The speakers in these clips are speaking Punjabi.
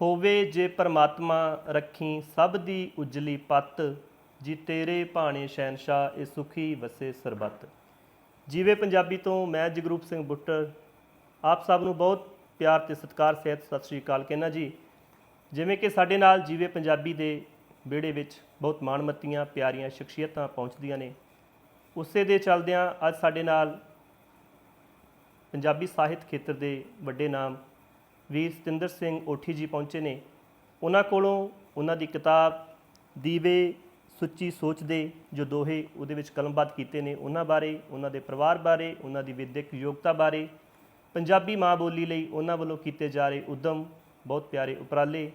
ਹੋਵੇ ਜੇ ਪਰਮਾਤਮਾ ਰੱਖੀ ਸਭ ਦੀ ਉਜਲੀ ਪੱਤ, ਜੀ ਤੇਰੇ ਭਾਣੇ ਸ਼ਹਿਨशाह ਇਹ ਸੁਖੀ ਵਸੇ ਸਰਬੱਤ। ਜੀਵੇ ਪੰਜਾਬੀ ਤੋਂ ਮੈਂ ਜਗਰੂਪ ਸਿੰਘ ਬੁੱਟਰ, ਆਪ ਸਭ ਨੂੰ ਬਹੁਤ ਪਿਆਰ ਤੇ ਸਤਿਕਾਰ, ਸਹਿਤ ਸਤਿ ਸ੍ਰੀ ਅਕਾਲ ਕਹਿੰਦਾ ਜੀ। ਜਿਵੇਂ ਕਿ ਸਾਡੇ ਨਾਲ ਜੀਵੇ ਪੰਜਾਬੀ ਦੇ ਵਿਹੜੇ ਵਿੱਚ ਬਹੁਤ ਮਾਣਮੱਤੀਆਂ, ਪਿਆਰੀਆਂ ਸ਼ਖਸੀਅਤਾਂ ਪਹੁੰਚਦੀਆਂ ਨੇ। ਉਸੇ ਦੇ ਚੱਲਦਿਆਂ ਅੱਜ ਸਾਡੇ ਨਾਲ ਪੰਜਾਬੀ ਸਾਹਿਤ ਖੇਤਰ ਦੇ ਵੱਡੇ ਨਾਮ ਵੀਰ ਸਤਿੰਦਰ ਸਿੰਘ ਓਠੀ ਜੀ ਪਹੁੰਚੇ ਨੇ। ਉਹਨਾਂ ਕੋਲੋਂ ਉਹਨਾਂ ਦੀ ਕਿਤਾਬ, ਦੀਵੇ, ਸੁੱਚੀ ਸੋਚ ਦੇ ਜੋ ਦੋਹੇ ਉਹਦੇ ਵਿੱਚ ਕਲਮਬੱਧ ਕੀਤੇ ਨੇ, ਉਹਨਾਂ ਬਾਰੇ, ਉਹਨਾਂ ਦੇ ਪਰਿਵਾਰ ਬਾਰੇ, ਉਹਨਾਂ ਦੀ ਵਿਦਿਅਕ ਯੋਗਤਾ ਬਾਰੇ, ਪੰਜਾਬੀ ਮਾਂ ਬੋਲੀ ਲਈ ਉਹਨਾਂ ਵੱਲੋਂ ਕੀਤੇ ਜਾ ਰਹੇ ਉਦਮ, ਬਹੁਤ ਪਿਆਰੇ ਉਪਰਾਲੇ,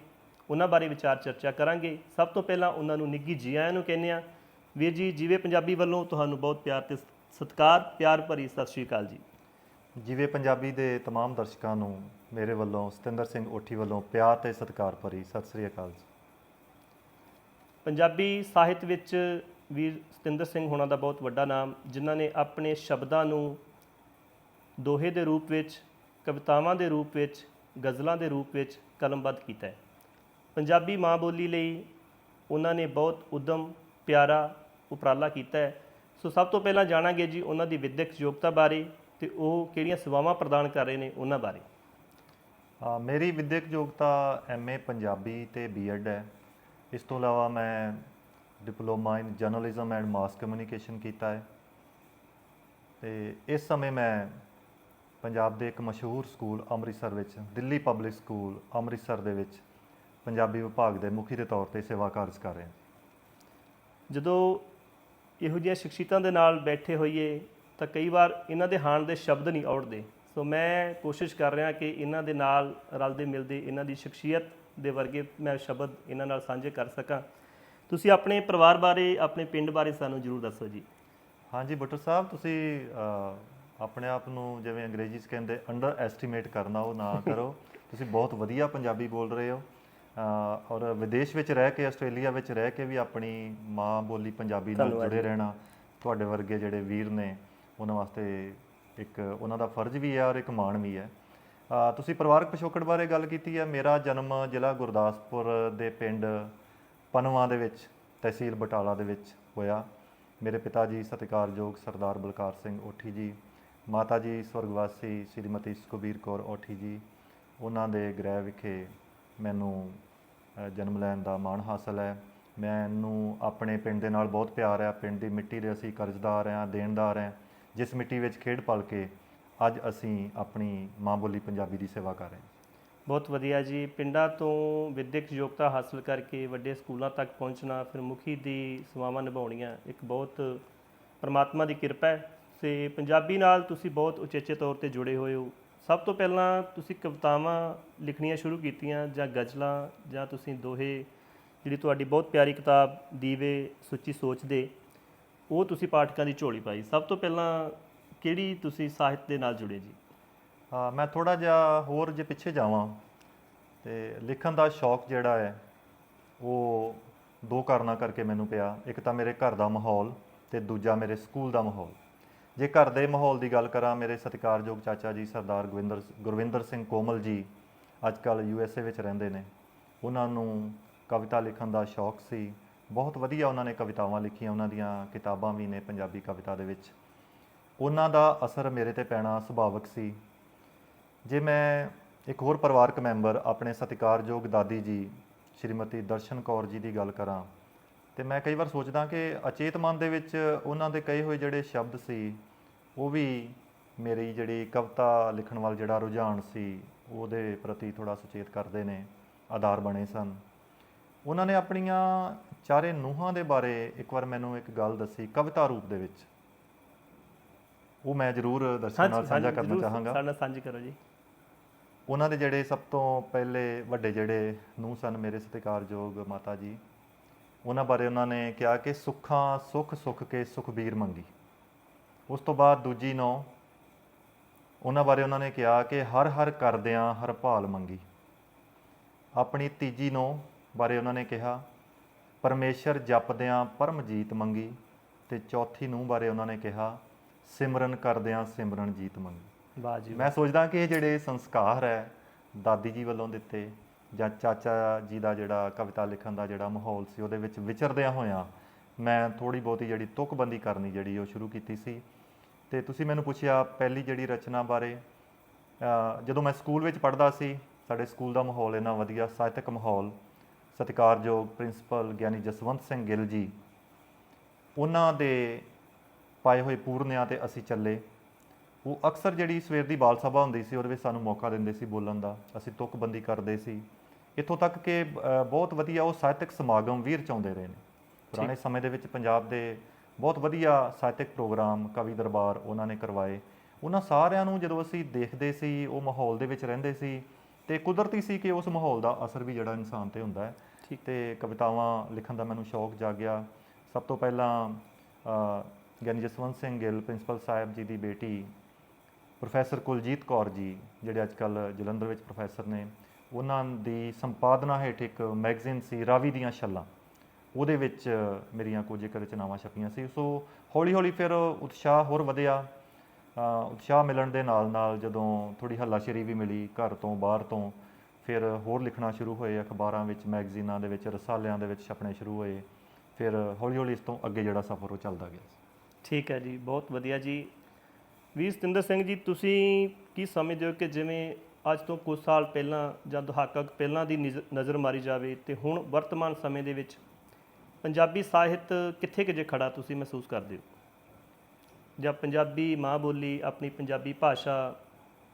ਉਹਨਾਂ ਬਾਰੇ ਵਿਚਾਰ ਚਰਚਾ ਕਰਾਂਗੇ। ਸਭ ਤੋਂ ਪਹਿਲਾਂ ਉਹਨਾਂ ਨੂੰ ਨਿੱਗੀ ਜੀ ਆਇਆਂ ਨੂੰ ਕਹਿੰਦੇ ਆ ਵੀਰ ਜੀ, ਜੀਵੇ ਪੰਜਾਬੀ ਵੱਲੋਂ ਤੁਹਾਨੂੰ ਬਹੁਤ ਪਿਆਰ ਤੇ ਸਤਿਕਾਰ, ਪਿਆਰ ਭਰੀ ਸਤਿ ਸ਼੍ਰੀ ਅਕਾਲ ਜੀ। ਜਿਵੇਂ ਪੰਜਾਬੀ ਦੇ तमाम ਦਰਸ਼ਕਾਂ ਨੂੰ ਮੇਰੇ ਵੱਲੋਂ ਸਤਿੰਦਰ ਸਿੰਘ ਓਠੀ ਵੱਲੋਂ ਪਿਆਰ ਤੇ ਸਤਿਕਾਰ ਭਰੀ ਸਤਿ ਸ੍ਰੀ ਅਕਾਲ ਜੀ ਪੰਜਾਬੀ ਸਾਹਿਤ ਵਿੱਚ ਵੀਰ ਸਤਿੰਦਰ ਸਿੰਘ ਹੋਣਾ ਦਾ ਬਹੁਤ ਵੱਡਾ ਨਾਮ ਜਿਨ੍ਹਾਂ ਨੇ ਆਪਣੇ ਸ਼ਬਦਾਂ ਨੂੰ ਦੋਹੇ ਦੇ ਰੂਪ ਵਿੱਚ ਕਵਿਤਾਵਾਂ ਦੇ ਰੂਪ ਵਿੱਚ ਗਜ਼ਲਾਂ ਦੇ ਰੂਪ ਵਿੱਚ ਕਲਮਬੱਧ ਕੀਤਾ ਹੈ ਪੰਜਾਬੀ ਮਾਂ ਬੋਲੀ ਲਈ ਉਹਨਾਂ ਨੇ ਬਹੁਤ ਉਦਮ ਪਿਆਰਾ ਉਪਰਾਲਾ ਕੀਤਾ ਹੈ ਸੋ ਸਭ ਤੋਂ ਪਹਿਲਾਂ ਜਾਣਾਂਗੇ ਜੀ ਉਹਨਾਂ ਦੀ ਵਿਦਿਅਕ ਯੋਗਤਾ ਬਾਰੇ ਤੇ ਉਹ ਕਿਹੜੀਆਂ ਸੇਵਾਵਾਂ ਪ੍ਰਦਾਨ ਕਰ ਰਹੇ ਨੇ ਉਹਨਾਂ ਬਾਰੇ? ਅ, ਮੇਰੀ ਵਿਦਿਅਕ ਯੋਗਤਾ ਐਮਏ ਪੰਜਾਬੀ ਤੇ ਬੀਐਡ ਹੈ। ਇਸ ਤੋਂ ਇਲਾਵਾ ਮੈਂ diploma in journalism and mass communication ਕੀਤਾ ਹੈ। ਤੇ ਇਸ ਸਮੇਂ ਮੈਂ ਪੰਜਾਬ ਦੇ ਇੱਕ ਮਸ਼ਹੂਰ ਸਕੂਲ ਅੰਮ੍ਰਿਤਸਰ ਵਿੱਚ ਦਿੱਲੀ ਪਬਲਿਕ ਸਕੂਲ ਅੰਮ੍ਰਿਤਸਰ ਦੇ ਵਿੱਚ ਪੰਜਾਬੀ ਵਿਭਾਗ ਦੇ ਮੁਖੀ ਦੇ ਤੌਰ ਤੇ ਸੇਵਾ ਕਾਰਜ ਕਰ ਰਿਹਾ ਜਦੋਂ ਇਹੋ ਜਿਹੀਆਂ ਸ਼ਖਸੀਅਤਾਂ ਦੇ ਨਾਲ ਬੈਠੇ ਹੋਈਏ ਤਾਂ ਕਈ ਵਾਰ ਇਹਨਾਂ ਦੇ ਹਾਣ ਦੇ ਸ਼ਬਦ ਨਹੀਂ ਔੜਦੇ। ਸੋ ਮੈਂ ਕੋਸ਼ਿਸ਼ ਕਰ ਰਿਹਾ ਕਿ ਇਹਨਾਂ ਦੇ ਨਾਲ ਰਲਦੇ ਮਿਲਦੇ ਇਹਨਾਂ ਦੀ ਸ਼ਖਸੀਅਤ ਦੇ ਵਰਗੇ ਮੈਂ ਸ਼ਬਦ ਇਹਨਾਂ ਨਾਲ ਸਾਂਝੇ ਕਰ ਸਕਾਂ। ਤੁਸੀਂ ਆਪਣੇ ਪਰਿਵਾਰ ਬਾਰੇ ਆਪਣੇ ਪਿੰਡ ਬਾਰੇ ਸਾਨੂੰ ਜਰੂਰ ਦੱਸੋ ਜੀ। ਹਾਂਜੀ ਬੁੱਟਰ ਸਾਹਿਬ ਤੁਸੀਂ ਆਪਣੇ ਆਪ ਨੂੰ ਜਿਵੇਂ ਅੰਗਰੇਜ਼ੀ 'ਚ ਕਹਿੰਦੇ ਅੰਡਰ ਐਸਟੀਮੇਟ ਕਰਨਾ ਉਹ ਨਾ ਕਰੋ। ਤੁਸੀਂ ਬਹੁਤ ਵਧੀਆ ਪੰਜਾਬੀ ਬੋਲ ਰਹੇ ਹੋ। ਔਰ ਵਿਦੇਸ਼ ਵਿੱਚ ਰਹਿ ਕੇ ਆਸਟ੍ਰੇਲੀਆ ਵਿੱਚ ਰਹਿ ਕੇ ਵੀ ਆਪਣੀ ਮਾਂ ਬੋਲੀ ਪੰਜਾਬੀ ਨਾਲ ਜੁੜੇ ਰਹਿਣਾ ਤੁਹਾਡੇ ਵਰਗੇ ਜਿਹੜੇ ਵੀਰ ਨੇ ਉਹਨਾਂ ਵਾਸਤੇ ਇੱਕ ਉਹਨਾਂ ਦਾ ਫਰਜ਼ ਵੀ ਹੈ ਔਰ ਇੱਕ ਮਾਣ ਵੀ ਹੈ। ਤੁਸੀਂ ਪਰਿਵਾਰਕ ਪਿਛੋਕੜ ਬਾਰੇ ਗੱਲ ਕੀਤੀ ਹੈ। ਮੇਰਾ ਜਨਮ ਜ਼ਿਲ੍ਹਾ ਗੁਰਦਾਸਪੁਰ ਦੇ ਪਿੰਡ ਪਨਵਾ ਦੇ ਵਿੱਚ, ਤਹਿਸੀਲ ਬਟਾਲਾ ਦੇ ਵਿੱਚ ਹੋਇਆ। ਮੇਰੇ ਪਿਤਾ ਜੀ ਸਤਿਕਾਰਯੋਗ ਸਰਦਾਰ ਬਲਕਾਰ ਸਿੰਘ ਓਠੀ ਜੀ, ਮਾਤਾ ਜੀ ਸਵਰਗਵਾਸੀ ਸ਼੍ਰੀਮਤੀ ਸੁਖਬੀਰ ਕੌਰ ਓਠੀ ਜੀ, ਉਹਨਾਂ ਦੇ ਗ੍ਰਹਿ ਵਿਖੇ ਮੈਨੂੰ ਜਨਮ ਲੈਣ ਦਾ ਮਾਣ ਹਾਸਲ ਹੈ। ਮੈਨੂੰ ਆਪਣੇ ਪਿੰਡ ਦੇ ਨਾਲ ਬਹੁਤ ਪਿਆਰ ਹੈ। ਪਿੰਡ ਦੀ ਮਿੱਟੀ ਦੇ ਅਸੀਂ ਕਰਜ਼ਦਾਰ ਹਾਂ, ਦੇਣਦਾਰ ਹਾਂ। ਜਿਸ ਮਿੱਟੀ ਵਿੱਚ ਖੇਡ ਪਲ ਕੇ ਅੱਜ ਅਸੀਂ ਆਪਣੀ ਮਾਂ ਬੋਲੀ ਪੰਜਾਬੀ ਦੀ ਸੇਵਾ ਕਰ ਰਹੇ ਹਾਂ। ਬਹੁਤ ਵਧੀਆ ਜੀ। ਪਿੰਡਾਂ ਤੋਂ ਵਿਦਿਅਕ ਯੋਗਤਾ ਹਾਸਲ ਕਰਕੇ ਵੱਡੇ ਸਕੂਲਾਂ ਤੱਕ ਪਹੁੰਚਣਾ, ਫਿਰ ਮੁਖੀ ਦੀ ਸੇਵਾਵਾਂ ਨਿਭਾਉਣੀਆਂ, ਇੱਕ ਬਹੁਤ ਪਰਮਾਤਮਾ ਦੀ ਕਿਰਪਾ ਹੈ। ਤੇ ਪੰਜਾਬੀ ਨਾਲ ਤੁਸੀਂ ਬਹੁਤ ਉਚੇਚੇ ਤੌਰ ਤੇ ਜੁੜੇ ਹੋਏ ਹੋ। ਸਭ ਤੋਂ ਪਹਿਲਾਂ ਤੁਸੀਂ ਕਵਿਤਾਵਾਂ ਲਿਖਣੀਆਂ ਸ਼ੁਰੂ ਕੀਤੀਆਂ, ਜਾਂ ਗਜ਼ਲਾਂ, ਜਾਂ ਤੁਸੀਂ ਦੋਹੇ, ਜਿਹੜੀ ਤੁਹਾਡੀ ਬਹੁਤ ਪਿਆਰੀ ਕਿਤਾਬ ਦੀਵੇ, ਸੁੱਚੀ ਸੋਚ ਦੇ ਉਹ ਤੁਸੀਂ ਪਾਠਕਾਂ ਦੀ ਝੋਲੀ ਪਾਈ। ਸਭ ਤੋਂ ਪਹਿਲਾਂ ਕਿਹੜੀ ਤੁਸੀਂ ਸਾਹਿਤ ਦੇ ਨਾਲ ਜੁੜੇ ਜੀ? ਹਾਂ, ਮੈਂ ਥੋੜਾ ਜਿਹਾ ਹੋਰ ਜੇ ਪਿੱਛੇ ਜਾਵਾਂ ਤੇ ਲਿਖਣ ਦਾ ਸ਼ੌਕ ਜਿਹੜਾ ਹੈ, ਉਹ ਦੋ ਕਾਰਨਾਂ ਕਰਕੇ ਮੈਨੂੰ ਪਿਆ। ਇੱਕ ਤਾਂ ਮੇਰੇ ਘਰ ਦਾ ਮਾਹੌਲ ਤੇ ਦੂਜਾ ਮੇਰੇ ਸਕੂਲ ਦਾ ਮਾਹੌਲ। ਜੇ ਘਰ ਦੇ ਮਾਹੌਲ ਦੀ ਗੱਲ ਕਰਾਂ, ਮੇਰੇ ਸਤਿਕਾਰਯੋਗ ਚਾਚਾ ਜੀ ਸਰਦਾਰ ਗੁਰਵਿੰਦਰ ਗੁਰਵਿੰਦਰ ਸਿੰਘ ਕੋਮਲ ਜੀ ਅੱਜ ਕੱਲ ਯੂ ਐਸ ਏ ਵਿੱਚ ਰਹਿੰਦੇ ਨੇ। ਉਹਨਾਂ ਨੂੰ ਕਵਿਤਾ ਲਿਖਣ ਦਾ ਸ਼ੌਕ ਸੀ। ਬਹੁਤ ਵਧੀਆ ਉਹਨਾਂ ਨੇ ਕਵਿਤਾਵਾਂ ਲਿਖੀਆਂ, ਉਹਨਾਂ ਦੀਆਂ ਕਿਤਾਬਾਂ ਵੀ ਨੇ ਪੰਜਾਬੀ ਕਵਿਤਾ ਦੇ ਵਿੱਚ। ਉਹਨਾਂ ਦਾ ਅਸਰ ਮੇਰੇ ਤੇ ਪੈਣਾ ਸੁਭਾਵਿਕ ਸੀ। ਜੇ ਮੈਂ ਇੱਕ ਹੋਰ ਪਰਿਵਾਰਕ ਮੈਂਬਰ ਆਪਣੇ ਸਤਿਕਾਰਯੋਗ ਦਾਦੀ ਜੀ, ਸ਼੍ਰੀਮਤੀ ਦਰਸ਼ਨ ਕੌਰ ਜੀ ਦੀ ਗੱਲ ਕਰਾਂ, ਤੇ ਮੈਂ ਕਈ ਵਾਰ ਸੋਚਦਾ ਕਿ ਅਚੇਤ ਮਨ ਦੇ ਵਿੱਚ ਉਹਨਾਂ ਦੇ ਕਹੇ ਹੋਏ ਜਿਹੜੇ ਸ਼ਬਦ ਸੀ, ਉਹ ਵੀ ਮੇਰੀ ਜਿਹੜੀ ਕਵਿਤਾ ਲਿਖਣ ਵੱਲ ਜਿਹੜਾ ਰੁਝਾਨ ਸੀ, ਉਹਦੇ ਪ੍ਰਤੀ ਥੋੜਾ ਸੁਚੇਤ ਕਰਦੇ ਨੇ, ਆਧਾਰ ਬਣੇ ਸਨ। ਉਹਨਾਂ ਨੇ ਆਪਣੀਆਂ ਚਾਰੇ ਨੂਹਾਂ ਦੇ ਬਾਰੇ ਇੱਕ ਵਾਰ ਮੈਨੂੰ ਇੱਕ ਗੱਲ ਦੱਸੀ ਕਵਿਤਾ ਰੂਪ ਦੇ ਵਿੱਚ। ਉਹ ਮੈਂ ਜ਼ਰੂਰ ਦਰਸ਼ਕਾਂ ਨਾਲ ਸਾਂਝਾ ਕਰਨਾ ਚਾਹਾਂਗਾ। ਸਾਡੇ ਨਾਲ ਸਾਂਝੀ ਕਰੋ ਜੀ। ਉਹਨਾਂ ਦੇ ਜਿਹੜੇ ਸਭ ਤੋਂ ਪਹਿਲੇ ਵੱਡੇ ਜਿਹੜੇ ਨੂੰ ਸਨ ਮੇਰੇ ਸਤਿਕਾਰਯੋਗ ਮਾਤਾ ਜੀ ਉਹਨਾਂ ਬਾਰੇ ਉਹਨਾਂ ਨੇ ਕਿਹਾ ਕਿ ਸੁੱਖਾਂ ਸੁਖ ਸੁਖ ਕੇ ਸੁਖਬੀਰ ਮੰਗੀ। ਉਸ ਤੋਂ ਬਾਅਦ ਦੂਜੀ ਨੌ ਉਹਨਾਂ ਬਾਰੇ ਉਹਨਾਂ ਨੇ ਕਿਹਾ ਕਿ ਹਰ ਹਰ ਕਰਦਿਆਂ ਹਰ ਭਾਲ ਮੰਗੀ। ਆਪਣੀ ਤੀਜੀ ਨੌ ਬਾਰੇ ਉਹਨਾਂ ਨੇ ਕਿਹਾ ਪਰਮੇਸ਼ਰ ਜਪਦਿਆਂ ਪਰਮ ਜੀਤ ਮੰਗੀ ਤੇ ਚੌਥੀ ਨੂੰ ਬਾਰੇ ਉਹਨਾਂ ਨੇ ਕਿਹਾ ਸਿਮਰਨ ਕਰਦਿਆਂ ਸਿਮਰਨ ਜੀਤ ਮੰਗੀ। ਵਾਹ ਜੀ ਮੈਂ ਸੋਚਦਾ ਕਿ ਇਹ ਜਿਹੜੇ ਸੰਸਕਾਰ ਹੈ ਦਾਦੀ ਜੀ ਵੱਲੋਂ ਦਿੱਤੇ ਜਾਂ ਚਾਚਾ ਜੀ ਦਾ ਜਿਹੜਾ ਕਵਿਤਾ ਲਿਖਣ ਦਾ ਜਿਹੜਾ ਮਾਹੌਲ ਸੀ ਉਹਦੇ ਵਿੱਚ ਵਿਚਰਦਿਆਂ ਹੋਇਆਂ ਮੈਂ ਥੋੜੀ ਬਹੁਤੀ ਜਿਹੜੀ ਤੁਕਬੰਦੀ ਕਰਨੀ ਜਿਹੜੀ ਉਹ ਸ਼ੁਰੂ ਕੀਤੀ ਸੀ। ਤੇ ਤੁਸੀਂ ਮੈਨੂੰ ਪੁੱਛਿਆ ਪਹਿਲੀ ਜਿਹੜੀ ਰਚਨਾ ਬਾਰੇ ਜਦੋਂ ਮੈਂ ਸਕੂਲ ਵਿੱਚ ਪੜ੍ਹਦਾ ਸੀ ਸਾਡੇ ਸਕੂਲ ਦਾ ਮਾਹੌਲ ਇੰਨਾ ਵਧੀਆ ਸਾਹਿਤਕ ਮਾਹੌਲ ਸਤਿਕਾਰਯੋਗ ਪ੍ਰਿੰਸੀਪਲ ਗਿਆਨੀ ਜਸਵੰਤ ਸਿੰਘ ਗਿੱਲ ਜੀ ਉਹਨਾਂ ਦੇ ਪਾਏ ਹੋਏ ਪੂਰਨਿਆਂ ਤੇ ਅਸੀਂ ਚੱਲੇ। ਉਹ ਅਕਸਰ ਜਿਹੜੀ ਸਵੇਰ ਦੀ ਬਾਲ ਸਭਾ ਹੁੰਦੀ ਸੀ ਉਹਦੇ ਵਿੱਚ ਸਾਨੂੰ ਮੌਕਾ ਦਿੰਦੇ ਸੀ ਬੋਲਣ ਦਾ। ਅਸੀਂ ਤੁਕਬੰਦੀ ਕਰਦੇ ਸੀ। ਇੱਥੋਂ ਤੱਕ ਕਿ ਬਹੁਤ ਵਧੀਆ ਉਹ ਸਾਹਿਤਕ ਸਮਾਗਮ ਵੀ ਰਚਾਉਂਦੇ ਰਹੇ ਨੇ। ਪੁਰਾਣੇ ਸਮੇਂ ਦੇ ਵਿੱਚ ਪੰਜਾਬ ਦੇ ਬਹੁਤ ਵਧੀਆ ਸਾਹਿਤਕ ਪ੍ਰੋਗਰਾਮ ਕਵੀ ਦਰਬਾਰ ਉਹਨਾਂ ਨੇ ਕਰਵਾਏ। ਉਹਨਾਂ ਸਾਰਿਆਂ ਨੂੰ ਜਦੋਂ ਅਸੀਂ ਦੇਖਦੇ ਸੀ ਉਹ ਮਾਹੌਲ ਦੇ ਵਿੱਚ ਰਹਿੰਦੇ ਸੀ ਤੇ ਕੁਦਰਤੀ ਸੀ ਕਿ ਉਸ ਮਾਹੌਲ ਦਾ ਅਸਰ ਵੀ ਜਿਹੜਾ ਇਨਸਾਨ ਤੇ ਹੁੰਦਾ ਹੈ। ਠੀਕ। ਤੇ ਕਵਿਤਾਵਾਂ ਲਿਖਣ ਦਾ ਮੈਨੂੰ ਸ਼ੌਕ ਜਾਗਿਆ। ਸਭ ਤੋਂ ਪਹਿਲਾਂ ਅ, ਗਿਆਨੀ ਜਸਵੰਤ ਸਿੰਘ ਗਿੱਲ ਪ੍ਰਿੰਸੀਪਲ ਸਾਹਿਬ ਜੀ ਦੀ ਬੇਟੀ ਪ੍ਰੋਫੈਸਰ ਕੁਲਜੀਤ ਕੌਰ ਜੀ ਜਿਹੜੇ ਅੱਜ ਕੱਲ ਜਲੰਧਰ ਵਿੱਚ ਪ੍ਰੋਫੈਸਰ ਨੇ ਉਹਨਾਂ ਦੀ ਸੰਪਾਦਨਾ ਹੇਠ ਇੱਕ ਮੈਗਜ਼ੀਨ ਸੀ ਰਾਵੀ ਦੀਆਂ ਛੱਲਾਂ। ਉਹਦੇ ਵਿੱਚ ਮੇਰੀਆਂ ਕੁਝ ਇੱਕ ਰਚਨਾਵਾਂ ਛਪੀਆਂ ਸੀ। ਸੋ ਹੌਲੀ ਹੌਲੀ ਫਿਰ ਉਤਸ਼ਾਹ ਹੋਰ ਵਧਿਆ। ਉਤਸ਼ਾਹ ਮਿਲਣ ਦੇ ਨਾਲ ਨਾਲ ਜਦੋਂ ਥੋੜੀ ਹੱਲਾਸ਼ੇਰੀ ਵੀ ਮਿਲੀ ਘਰ ਤੋਂ ਬਾਹਰ ਤੋਂ, ਫਿਰ ਹੋਰ ਲਿਖਣਾ ਸ਼ੁਰੂ ਹੋਏ ਅਖਬਾਰਾਂ ਵਿੱਚ, ਮੈਗਜ਼ੀਨਾਂ ਦੇ ਵਿੱਚ, ਰਸਾਲਿਆਂ ਦੇ ਵਿੱਚ ਛਪਣੇ ਸ਼ੁਰੂ ਹੋਏ, ਫਿਰ ਹੌਲੀ ਹੌਲੀ ਇਸ ਤੋਂ ਅੱਗੇ ਜਿਹੜਾ ਸਫ਼ਰ ਉਹ ਚੱਲਦਾ ਗਿਆ ਠੀਕ ਹੈ ਜੀ, ਬਹੁਤ ਵਧੀਆ ਜੀ। ਵੀਰ ਸਤਿੰਦਰ ਸਿੰਘ ਜੀ, ਤੁਸੀਂ ਕੀ ਸਮਝਦੇ ਹੋ ਕਿ ਜਿਵੇਂ ਅੱਜ ਤੋਂ ਕੁਝ ਸਾਲ ਪਹਿਲਾਂ ਜਾਂ ਦਹਾਕਾ ਪਹਿਲਾਂ ਦੀ ਨਿਜ਼- ਨਜ਼ਰ ਮਾਰੀ ਜਾਵੇ ਤੇ ਹੁਣ ਵਰਤਮਾਨ ਸਮੇਂ ਦੇ ਵਿੱਚ ਪੰਜਾਬੀ ਸਾਹਿਤ ਕਿੱਥੇ ਕਿ ਜੇ ਖੜਾ ਤੁਸੀਂ ਮਹਿਸੂਸ ਕਰਦੇ ਹੋ? ਜਾਂ ਪੰਜਾਬੀ ਮਾਂ ਬੋਲੀ ਆਪਣੀ ਪੰਜਾਬੀ ਭਾਸ਼ਾ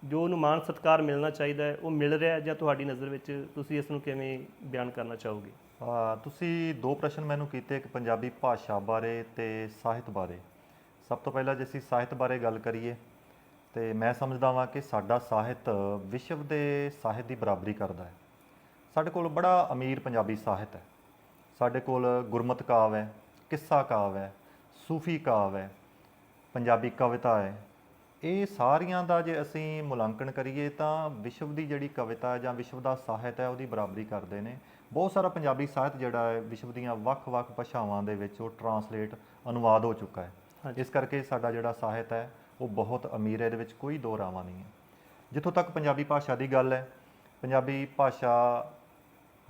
ਜੋ ਉਹਨੂੰ ਮਾਣ ਸਤਿਕਾਰ ਮਿਲਣਾ ਚਾਹੀਦਾ ਹੈ ਉਹ ਮਿਲ ਰਿਹਾ ਹੈ ਜਾਂ ਤੁਹਾਡੀ ਨਜ਼ਰ ਵਿੱਚ ਤੁਸੀਂ ਇਸ ਨੂੰ ਕਿਵੇਂ ਬਿਆਨ ਕਰਨਾ ਚਾਹੋਗੇ? ਆ, ਤੁਸੀਂ ਦੋ ਪ੍ਰਸ਼ਨ ਮੈਨੂੰ ਕੀਤੇ ਇੱਕ ਪੰਜਾਬੀ ਭਾਸ਼ਾ ਬਾਰੇ ਤੇ ਸਾਹਿਤ ਬਾਰੇ। ਸਭ ਤੋਂ ਪਹਿਲਾਂ ਜੇ ਅਸੀਂ ਸਾਹਿਤ ਬਾਰੇ ਗੱਲ ਕਰੀਏ ਤੇ ਮੈਂ ਸਮਝਦਾ ਵਾਂ ਕਿ ਸਾਡਾ ਸਾਹਿਤ ਵਿਸ਼ਵ ਦੇ ਸਾਹਿਤ ਦੀ ਬਰਾਬਰੀ ਕਰਦਾ ਹੈ। ਸਾਡੇ ਕੋਲ ਬੜਾ ਅਮੀਰ ਪੰਜਾਬੀ ਸਾਹਿਤ ਹੈ। ਸਾਡੇ ਕੋਲ ਗੁਰਮਤ ਕਾਵ ਹੈ ਕਿੱਸਾ ਕਾਵਿ ਹੈ ਸੂਫੀ ਕਾਵਿ ਹੈ ਪੰਜਾਬੀ ਕਵਿਤਾ ਹੈ। ਇਹ ਸਾਰੀਆਂ ਦਾ ਜੇ ਅਸੀਂ ਮੁਲਾਂਕਣ ਕਰੀਏ ਤਾਂ ਵਿਸ਼ਵ ਦੀ ਜਿਹੜੀ ਕਵਿਤਾ ਜਾਂ ਵਿਸ਼ਵ ਦਾ ਸਾਹਿਤ ਹੈ ਉਹਦੀ ਬਰਾਬਰੀ ਕਰਦੇ ਨੇ। ਬਹੁਤ ਸਾਰਾ ਪੰਜਾਬੀ ਸਾਹਿਤ ਜਿਹੜਾ ਹੈ ਵਿਸ਼ਵ ਦੀਆਂ ਵੱਖ-ਵੱਖ ਭਾਸ਼ਾਵਾਂ ਦੇ ਵਿੱਚ ਉਹ ਟਰਾਂਸਲੇਟ ਅਨੁਵਾਦ ਹੋ ਚੁੱਕਾ ਹੈ। ਇਸ ਕਰਕੇ ਸਾਡਾ ਜਿਹੜਾ ਸਾਹਿਤ ਹੈ ਉਹ ਬਹੁਤ ਅਮੀਰ ਹੈ ਇਹਦੇ ਵਿੱਚ ਕੋਈ ਦੋ ਰਾਵਾਂ ਨਹੀਂ ਹੈ। ਜਿੱਥੋਂ ਤੱਕ ਪੰਜਾਬੀ ਭਾਸ਼ਾ ਦੀ ਗੱਲ ਹੈ ਪੰਜਾਬੀ ਭਾਸ਼ਾ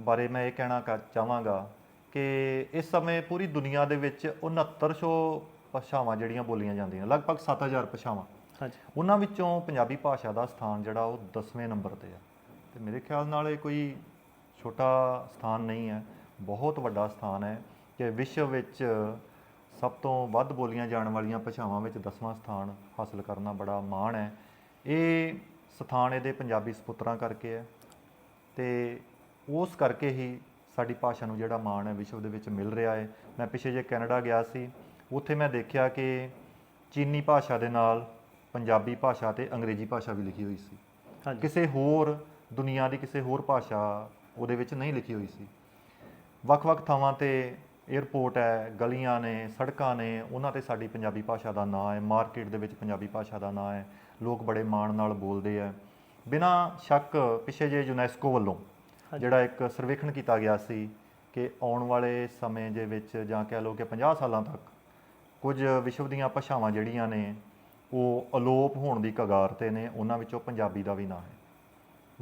ਬਾਰੇ ਮੈਂ ਇਹ ਕਹਿਣਾ ਚਾਹਾਂਗਾ ਕਿ ਇਸ ਸਮੇਂ ਪੂਰੀ ਦੁਨੀਆ ਦੇ ਵਿੱਚ 6900 ਭਾਸ਼ਾਵਾਂ ਜਿਹੜੀਆਂ ਬੋਲੀਆਂ ਜਾਂਦੀਆਂ ਲਗਭਗ 7000 ਭਾਸ਼ਾਵਾਂ। ਹਾਂਜੀ। ਉਹਨਾਂ ਵਿੱਚੋਂ ਪੰਜਾਬੀ ਭਾਸ਼ਾ ਦਾ ਸਥਾਨ ਜਿਹੜਾ ਉਹ 10ਵੇਂ ਨੰਬਰ ਤੇ ਆ। ਤੇ ਮੇਰੇ ਖਿਆਲ ਨਾਲ ਇਹ ਕੋਈ ਛੋਟਾ ਸਥਾਨ ਨਹੀਂ ਹੈ ਬਹੁਤ ਵੱਡਾ ਸਥਾਨ ਹੈ ਕਿ ਵਿਸ਼ਵ ਵਿੱਚ ਸਭ ਤੋਂ ਵੱਧ ਬੋਲੀਆਂ ਜਾਣ ਵਾਲੀਆਂ ਭਾਸ਼ਾਵਾਂ ਵਿੱਚ 10ਵਾਂ ਸਥਾਨ ਹਾਸਲ ਕਰਨਾ ਬੜਾ ਮਾਣ ਹੈ। ਇਹ ਸਥਾਨ ਇਹਦੇ ਪੰਜਾਬੀ ਸਪੁੱਤਰਾਂ ਕਰਕੇ ਹੈ ਤੇ ਉਸ ਕਰਕੇ ਹੀ ਸਾਡੀ ਭਾਸ਼ਾ ਨੂੰ ਜਿਹੜਾ ਮਾਣ ਹੈ ਵਿਸ਼ਵ ਦੇ ਵਿੱਚ ਮਿਲ ਰਿਹਾ ਹੈ। ਮੈਂ ਪਿਛੇ ਜੇ ਕੈਨੇਡਾ ਗਿਆ ਸੀ ਉੱਥੇ ਮੈਂ ਦੇਖਿਆ ਕਿ ਚੀਨੀ ਭਾਸ਼ਾ ਦੇ ਨਾਲ ਪੰਜਾਬੀ ਭਾਸ਼ਾ ਤੇ ਅੰਗਰੇਜ਼ੀ ਭਾਸ਼ਾ ਵੀ ਲਿਖੀ ਹੋਈ ਸੀ। ਹਾਂਜੀ। ਕਿਸੇ ਹੋਰ ਦੁਨੀਆ ਦੀ ਕਿਸੇ ਹੋਰ ਭਾਸ਼ਾ ਉਹਦੇ ਵਿੱਚ ਨਹੀਂ ਲਿਖੀ ਹੋਈ ਸੀ। ਵੱਖ-ਵੱਖ ਥਾਵਾਂ ਤੇ 에ਅਰਪੋਰਟ ਹੈ ਗਲੀਆਂ ਨੇ ਸੜਕਾਂ ਨੇ ਉਹਨਾਂ ਤੇ ਸਾਡੀ ਪੰਜਾਬੀ ਭਾਸ਼ਾ ਦਾ ਨਾਂ ਹੈ। ਮਾਰਕੀਟ ਦੇ ਵਿੱਚ ਪੰਜਾਬੀ ਭਾਸ਼ਾ ਦਾ ਨਾਂ ਹੈ। ਲੋਕ ਬੜੇ ਮਾਣ ਨਾਲ ਬੋਲਦੇ ਆ ਬਿਨਾਂ ਸ਼ੱਕ ਪਿਛੇ ਜੇ ਯੂਨੈਸਕੋ ਵੱਲੋਂ। ਜਿਹੜਾ ਇੱਕ ਸਰਵੇਖਣ ਕੀਤਾ ਗਿਆ ਸੀ ਕਿ ਆਉਣ ਵਾਲੇ ਸਮੇਂ ਦੇ ਵਿੱਚ ਜਾਂ ਕਹਿ ਲਓ ਕਿ 50 ਸਾਲਾਂ ਤੱਕ ਕੁਝ ਵਿਸ਼ਵ ਦੀਆਂ ਭਾਸ਼ਾਵਾਂ ਜਿਹੜੀਆਂ ਨੇ, ਉਹ ਅਲੋਪ ਹੋਣ ਦੀ ਕਗਾਰ ਤੇ ਨੇ, ਉਹਨਾਂ ਵਿੱਚੋਂ ਪੰਜਾਬੀ ਦਾ ਵੀ ਨਾਂ ਹੈ।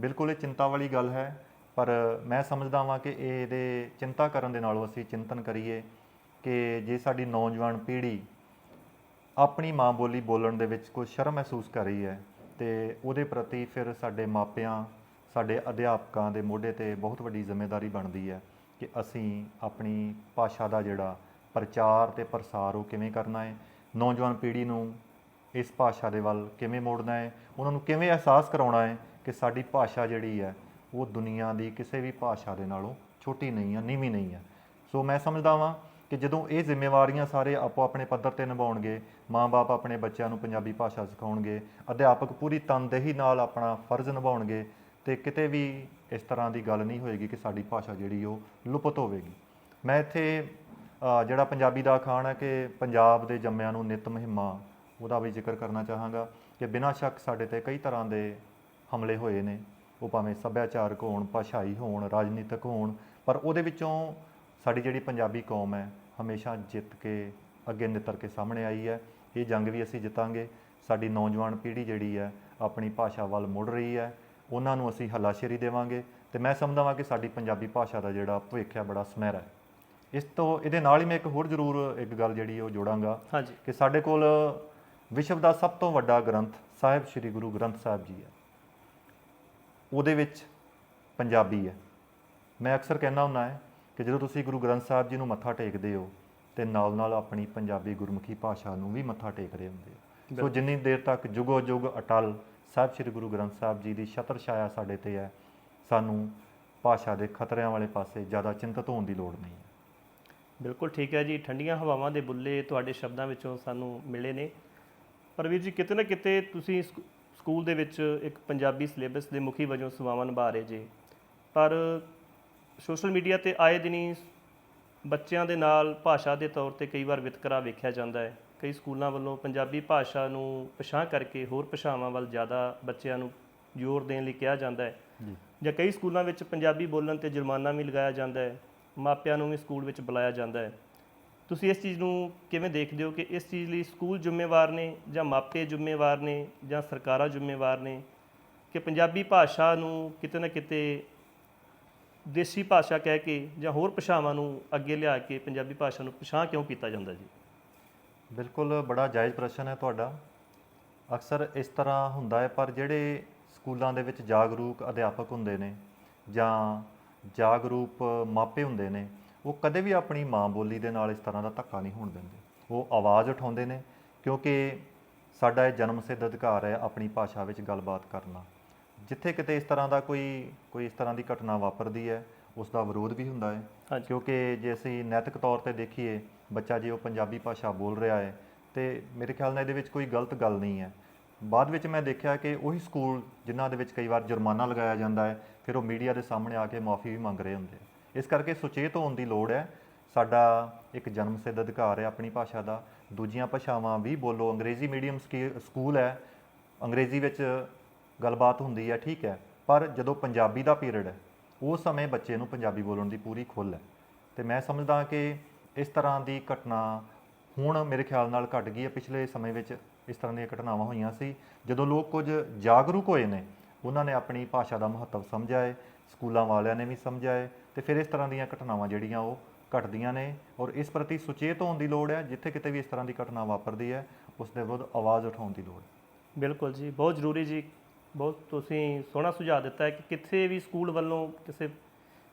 ਬਿਲਕੁਲ ਇਹ ਚਿੰਤਾ ਵਾਲੀ ਗੱਲ ਹੈ, ਪਰ ਮੈਂ ਸਮਝਦਾ ਹਾਂ ਕਿ ਇਹਦੇ ਚਿੰਤਾ ਕਰਨ ਦੇ ਨਾਲੋਂ ਅਸੀਂ ਚਿੰਤਨ ਕਰੀਏ ਕਿ ਜੇ ਸਾਡੀ ਨੌਜਵਾਨ ਪੀੜ੍ਹੀ ਆਪਣੀ ਮਾਂ ਬੋਲੀ ਬੋਲਣ ਦੇ ਵਿੱਚ ਕੋਈ ਸ਼ਰਮ ਮਹਿਸੂਸ ਕਰ ਰਹੀ ਹੈ, ਤੇ ਉਹਦੇ ਪ੍ਰਤੀ ਫਿਰ ਸਾਡੇ ਮਾਪਿਆਂ, ਸਾਡੇ ਅਧਿਆਪਕਾਂ ਦੇ ਮੋਢੇ ਤੇ ਬਹੁਤ ਵੱਡੀ ਜ਼ਿੰਮੇਵਾਰੀ ਬਣਦੀ ਹੈ ਕਿ ਅਸੀਂ ਆਪਣੀ ਭਾਸ਼ਾ ਦਾ ਜਿਹੜਾ ਪ੍ਰਚਾਰ ਤੇ ਪ੍ਰਸਾਰ ਉਹ ਕਿਵੇਂ ਕਰਨਾ ਹੈ? ਨੌਜਵਾਨ ਪੀੜ੍ਹੀ ਨੂੰ ਇਸ ਭਾਸ਼ਾ ਦੇ ਵੱਲ ਕਿਵੇਂ ਮੋੜਨਾ ਹੈ? ਉਹਨਾਂ ਨੂੰ ਕਿਵੇਂ ਅਹਿਸਾਸ ਕਰਾਉਣਾ ਹੈ ਕਿ ਸਾਡੀ ਭਾਸ਼ਾ ਜਿਹੜੀ ਹੈ, ਉਹ ਦੁਨੀਆ ਦੀ ਕਿਸੇ ਵੀ ਭਾਸ਼ਾ ਦੇ ਨਾਲੋਂ ਛੋਟੀ ਨਹੀਂ ਹੈ, ਨੀਵੀਂ ਨਹੀਂ ਹੈ। ਸੋ ਮੈਂ ਸਮਝਦਾ ਵਾਂ ਕਿ ਜਦੋਂ ਇਹ ਜ਼ਿੰਮੇਵਾਰੀਆਂ ਸਾਰੇ ਆਪੋ ਆਪਣੇ ਪੱਧਰ ਤੇ ਨਿਭਾਉਣਗੇ, ਮਾਂ-ਬਾਪ ਆਪਣੇ ਬੱਚਿਆਂ ਨੂੰ ਪੰਜਾਬੀ ਭਾਸ਼ਾ ਸਿਖਾਉਣਗੇ, ਅਧਿਆਪਕ ਪੂਰੀ ਤਨਦੇਹੀ ਨਾਲ ਆਪਣਾ ਫਰਜ਼ ਨਿਭਾਉਣਗੇ, ਤੇ ਕਿਤੇ ਵੀ ਇਸ ਤਰ੍ਹਾਂ ਦੀ ਗੱਲ ਨਹੀਂ ਹੋਏਗੀ ਕਿ ਸਾਡੀ ਭਾਸ਼ਾ ਜਿਹੜੀ ਉਹ ਲੁਪਤ ਹੋਵੇਗੀ। ਮੈਂ ਇੱਥੇ ਅ, ਜਿਹੜਾ ਪੰਜਾਬੀ ਦਾ ਅਖਾਣ ਹੈ ਕਿ ਪੰਜਾਬ ਦੇ ਜੰਮਿਆਂ ਨੂੰ ਨਿਤ ਮਹਿਮਾ ਉਹਦਾ ਵੀ ਜ਼ਿਕਰ ਕਰਨਾ ਚਾਹਾਂਗਾ ਕਿ ਬਿਨਾਂ ਸ਼ੱਕ ਸਾਡੇ ਤੇ ਕਈ ਤਰ੍ਹਾਂ ਦੇ ਹਮਲੇ ਹੋਏ ਨੇ। ਉਹ ਭਾਵੇਂ ਸੱਭਿਆਚਾਰਕ ਹੋਣ ਭਾਸ਼ਾਈ ਹੋਣ ਰਾਜਨੀਤਿਕ ਹੋਣ ਪਰ ਉਹਦੇ ਵਿੱਚੋਂ ਸਾਡੀ ਜਿਹੜੀ ਪੰਜਾਬੀ ਕੌਮ ਹੈ ਹਮੇਸ਼ਾ ਜਿੱਤ ਕੇ ਅੱਗੇ ਨਿੱਤਰ ਕੇ ਸਾਹਮਣੇ ਆਈ ਹੈ। ਇਹ ਜੰਗ ਵੀ ਅਸੀਂ ਜਿੱਤਾਂਗੇ। ਸਾਡੀ ਨੌਜਵਾਨ ਪੀੜ੍ਹੀ ਜਿਹੜੀ ਹੈ ਆਪਣੀ ਭਾਸ਼ਾ ਵੱਲ ਮੁੜ ਰਹੀ ਹੈ। ਉਹਨਾਂ ਨੂੰ ਅਸੀਂ ਹੱਲਾਸ਼ੇਰੀ ਦੇਵਾਂਗੇ ਤੇ ਮੈਂ ਸਮਝਦਾ ਵਾਂ ਕਿ ਸਾਡੀ ਪੰਜਾਬੀ ਭਾਸ਼ਾ ਦਾ ਜਿਹੜਾ ਭਵਿੱਖ ਹੈ ਬੜਾ ਸੁਨਹਿਰਾ ਹੈ। ਇਸ ਤੋਂ ਇਹਦੇ ਨਾਲ ਹੀ ਮੈਂ ਇੱਕ ਹੋਰ ਜ਼ਰੂਰ ਇੱਕ ਗੱਲ ਜਿਹੜੀ ਉਹ ਜੋੜਾਂਗਾ ਹਾਂਜੀ। ਕਿ ਸਾਡੇ ਕੋਲ ਵਿਸ਼ਵ ਦਾ ਸਭ ਤੋਂ ਵੱਡਾ ਗ੍ਰੰਥ ਸਾਹਿਬ ਸ੍ਰੀ ਗੁਰੂ ਗ੍ਰੰਥ ਸਾਹਿਬ ਜੀ ਹੈ। ਉਹਦੇ ਵਿੱਚ ਪੰਜਾਬੀ ਹੈ। ਮੈਂ ਅਕਸਰ ਕਹਿੰਦਾ ਹੁੰਦਾ ਹੈ ਕਿ ਜਦੋਂ ਤੁਸੀਂ ਗੁਰੂ ਗ੍ਰੰਥ ਸਾਹਿਬ ਜੀ ਨੂੰ ਮੱਥਾ ਟੇਕਦੇ ਹੋ ਤੇ ਨਾਲ ਨਾਲ ਆਪਣੀ ਪੰਜਾਬੀ ਗੁਰਮੁਖੀ ਭਾਸ਼ਾ ਨੂੰ ਵੀ ਮੱਥਾ ਟੇਕ ਰਹੇ ਹੁੰਦੇ ਹੋ। ਸੋ ਜਿੰਨੀ ਦੇਰ ਤੱਕ ਜੁਗੋ ਜੁਗ ਅਟਲ ਸਾਹਿਬ ਸ੍ਰੀ ਗੁਰੂ ਗ੍ਰੰਥ ਸਾਹਿਬ ਜੀ ਦੀ ਛਤਰ ਛਾਇਆ ਸਾਡੇ ਤੇ ਹੈ ਸਾਨੂੰ ਭਾਸ਼ਾ ਦੇ ਖਤਰਿਆਂ ਵਾਲੇ ਪਾਸੇ ਜ਼ਿਆਦਾ ਚਿੰਤਤ ਹੋਣ ਦੀ ਲੋੜ ਨਹੀਂ ਬਿਲਕੁਲ ਠੀਕ ਹੈ ਜੀ। ਠੰਡੀਆਂ ਹਵਾਵਾਂ ਦੇ ਬੁੱਲੇ ਤੁਹਾਡੇ ਸ਼ਬਦਾਂ ਵਿੱਚੋਂ ਸਾਨੂੰ ਮਿਲੇ ਨੇ। ਪਰ ਵੀਰ ਜੀ ਕਿਤੇ ਨਾ ਕਿਤੇ ਤੁਸੀਂ ਸਕੂ- ਸਕੂਲ ਦੇ ਵਿੱਚ ਇੱਕ ਪੰਜਾਬੀ ਸਿਲੇਬਸ ਦੇ ਮੁਖੀ ਵਜੋਂ ਸੇਵਾਵਾਂ ਨਿਭਾ ਰਹੇ ਜੇ। ਪਰ ਸੋਸ਼ਲ ਮੀਡੀਆ ਤੇ ਆਏ ਦਿਨੀ ਬੱਚਿਆਂ ਦੇ ਨਾਲ ਭਾਸ਼ਾ ਦੇ ਤੌਰ ਤੇ ਕਈ ਵਾਰ ਵਿਤਕਰਾ ਵੇਖਿਆ ਜਾਂਦਾ ਹੈ। ਕਈ ਸਕੂਲਾਂ ਵੱਲੋਂ ਪੰਜਾਬੀ ਭਾਸ਼ਾ ਨੂੰ ਪਛਾਣ ਕਰਕੇ ਹੋਰ ਭਾਸ਼ਾਵਾਂ ਵੱਲ ਜ਼ਿਆਦਾ ਬੱਚਿਆਂ ਨੂੰ ਜ਼ੋਰ ਦੇਣ ਲਈ ਕਿਹਾ ਜਾਂਦਾ ਹੈ। ਜਾਂ। ਕਈ ਸਕੂਲਾਂ ਵਿੱਚ ਪੰਜਾਬੀ ਬੋਲਣ ਤੇ ਜੁਰਮਾਨਾ ਵੀ ਲਗਾਇਆ ਜਾਂਦਾ ਹੈ। ਮਾਪਿਆਂ ਨੂੰ ਵੀ ਸਕੂਲ ਵਿੱਚ ਬੁਲਾਇਆ ਜਾਂਦਾ ਹੈ। ਤੁਸੀਂ ਇਸ ਚੀਜ਼ ਨੂੰ ਕਿਵੇਂ ਦੇਖਦੇ ਹੋ ਕਿ ਇਸ ਚੀਜ਼ ਲਈ ਸਕੂਲ ਜ਼ਿੰਮੇਵਾਰ ਨੇ ਜਾਂ ਮਾਪੇ ਜ਼ਿੰਮੇਵਾਰ ਨੇ ਜਾਂ ਸਰਕਾਰਾਂ ਜ਼ਿੰਮੇਵਾਰ ਨੇ ਕਿ ਪੰਜਾਬੀ ਭਾਸ਼ਾ ਨੂੰ ਕਿਤੇ ਨਾ ਕਿਤੇ ਦੇਸੀ ਭਾਸ਼ਾ ਕਹਿ ਕੇ ਜਾਂ ਹੋਰ ਭਾਸ਼ਾਵਾਂ ਨੂੰ ਅੱਗੇ ਲਿਆ ਕੇ ਪੰਜਾਬੀ ਭਾਸ਼ਾ ਨੂੰ ਪਛਾਣ ਕਿਉਂ ਕੀਤਾ ਜਾਂਦਾ ਜੀ? ਬਿਲਕੁਲ ਬੜਾ ਜਾਇਜ਼ ਪ੍ਰਸ਼ਨ ਹੈ ਤੁਹਾਡਾ। ਅਕਸਰ ਇਸ ਤਰ੍ਹਾਂ ਹੁੰਦਾ ਹੈ ਪਰ ਜਿਹੜੇ ਸਕੂਲਾਂ ਦੇ ਵਿੱਚ ਜਾਗਰੂਕ ਅਧਿਆਪਕ ਹੁੰਦੇ ਨੇ ਜਾਂ ਜਾਗਰੂਕ ਮਾਪੇ ਹੁੰਦੇ ਨੇ ਉਹ ਕਦੇ ਵੀ ਆਪਣੀ ਮਾਂ ਬੋਲੀ ਦੇ ਨਾਲ ਇਸ ਤਰ੍ਹਾਂ ਦਾ ਧੱਕਾ ਨਹੀਂ ਹੋਣ ਦਿੰਦੇ। ਉਹ ਆਵਾਜ਼ ਉਠਾਉਂਦੇ ਨੇ ਕਿਉਂਕਿ ਸਾਡਾ ਇਹ ਜਨਮ ਸਿੱਧ ਅਧਿਕਾਰ ਹੈ ਆਪਣੀ ਭਾਸ਼ਾ ਵਿੱਚ ਗੱਲਬਾਤ ਕਰਨਾ। ਜਿੱਥੇ ਕਿਤੇ ਇਸ ਤਰ੍ਹਾਂ ਦਾ ਕੋਈ ਕੋਈ ਇਸ ਤਰ੍ਹਾਂ ਦੀ ਘਟਨਾ ਵਾਪਰਦੀ ਹੈ ਉਸ ਦਾ ਵਿਰੋਧ ਵੀ ਹੁੰਦਾ ਹੈ। ਕਿਉਂਕਿ ਜੇ ਅਸੀਂ ਨੈਤਿਕ ਤੌਰ ਤੇ ਦੇਖੀਏ ਬੱਚਾ ਜੇ ਉਹ ਪੰਜਾਬੀ ਭਾਸ਼ਾ ਬੋਲ ਰਿਹਾ ਹੈ ਤੇ ਮੇਰੇ ਖਿਆਲ ਨਾਲ ਇਹਦੇ ਵਿੱਚ ਕੋਈ ਗਲਤ ਗੱਲ ਨਹੀਂ ਹੈ। ਬਾਅਦ ਵਿੱਚ ਮੈਂ ਦੇਖਿਆ ਕਿ ਉਹੀ ਸਕੂਲ ਜਿਨ੍ਹਾਂ ਦੇ ਵਿੱਚ ਕਈ ਵਾਰ ਜੁਰਮਾਨਾ ਲਗਾਇਆ ਜਾਂਦਾ ਹੈ, ਫਿਰ ਉਹ ਮੀਡੀਆ ਦੇ ਸਾਹਮਣੇ ਆ ਕੇ ਮਾਫੀ ਵੀ ਮੰਗ ਰਹੇ ਹੁੰਦੇ ਆ। ਇਸ ਕਰਕੇ ਸੁਚੇਤ ਹੋਣ ਦੀ ਲੋੜ ਹੈ। ਸਾਡਾ ਇੱਕ ਜਨਮ ਸਿੱਧ ਅਧਿਕਾਰ ਹੈ ਆਪਣੀ ਭਾਸ਼ਾ ਦਾ। ਦੂਜੀਆਂ ਭਾਸ਼ਾਵਾਂ ਵੀ ਬੋਲੋ। ਅੰਗਰੇਜ਼ੀ ਮੀਡੀਅਮ ਸਕੂਲ ਹੈ। ਅੰਗਰੇਜ਼ੀ ਵਿੱਚ ਗੱਲਬਾਤ ਹੁੰਦੀ ਹੈ, ਠੀਕ ਹੈ। ਪਰ ਜਦੋਂ ਪੰਜਾਬੀ ਦਾ ਪੀਰੀਅਡ ਹੈ, ਉਸ ਸਮੇਂ ਬੱਚੇ ਨੂੰ ਪੰਜਾਬੀ ਬੋਲਣ ਦੀ ਪੂਰੀ ਖੁੱਲ੍ਹ ਹੈ। ਤੇ ਮੈਂ ਸਮਝਦਾ ਕਿ ਇਸ ਤਰ੍ਹਾਂ ਦੀ ਘਟਨਾ ਹੁਣ ਮੇਰੇ ਖਿਆਲ ਨਾਲ ਘਟ ਗਈ ਹੈ। ਪਿਛਲੇ ਸਮੇਂ ਵਿੱਚ ਇਸ ਤਰ੍ਹਾਂ ਦੀਆਂ ਘਟਨਾਵਾਂ ਹੋਈਆਂ ਸੀ। ਜਦੋਂ ਲੋਕ ਕੁਝ ਜਾਗਰੂਕ ਹੋਏ ਨੇ, ਉਹਨਾਂ ਨੇ ਆਪਣੀ ਭਾਸ਼ਾ ਦਾ ਮਹੱਤਵ ਸਮਝਿਆ ਹੈ ਸਕੂਲਾਂ ਵਾਲਿਆਂ ਨੇ ਵੀ ਸਮਝਿਆ ਹੈ ਤੇ ਫਿਰ ਇਸ ਤਰ੍ਹਾਂ ਦੀਆਂ ਘਟਨਾਵਾਂ ਜਿਹੜੀਆਂ ਉਹ ਘਟਦੀਆਂ ਨੇ ਔਰ ਇਸ ਪ੍ਰਤੀ ਸੁਚੇਤ ਹੋਣ ਦੀ ਲੋੜ ਹੈ, ਜਿੱਥੇ ਕਿਤੇ ਵੀ ਇਸ ਤਰ੍ਹਾਂ ਦੀ ਘਟਨਾ ਵਾਪਰਦੀ ਹੈ, ਉਸ ਦੇ ਵਿਰੁੱਧ ਆਵਾਜ਼ ਉਠਾਉਣ ਦੀ ਲੋੜ ਹੈ। ਬਿਲਕੁਲ ਜੀ, ਬਹੁਤ ਜ਼ਰੂਰੀ ਜੀ, ਬਹੁਤ ਤੁਸੀਂ ਸੋਹਣਾ ਸੁਝਾਅ ਦਿੱਤਾ ਹੈ ਕਿ ਕਿੱਥੇ ਵੀ ਸਕੂਲ ਵੱਲੋਂ ਕਿਸੇ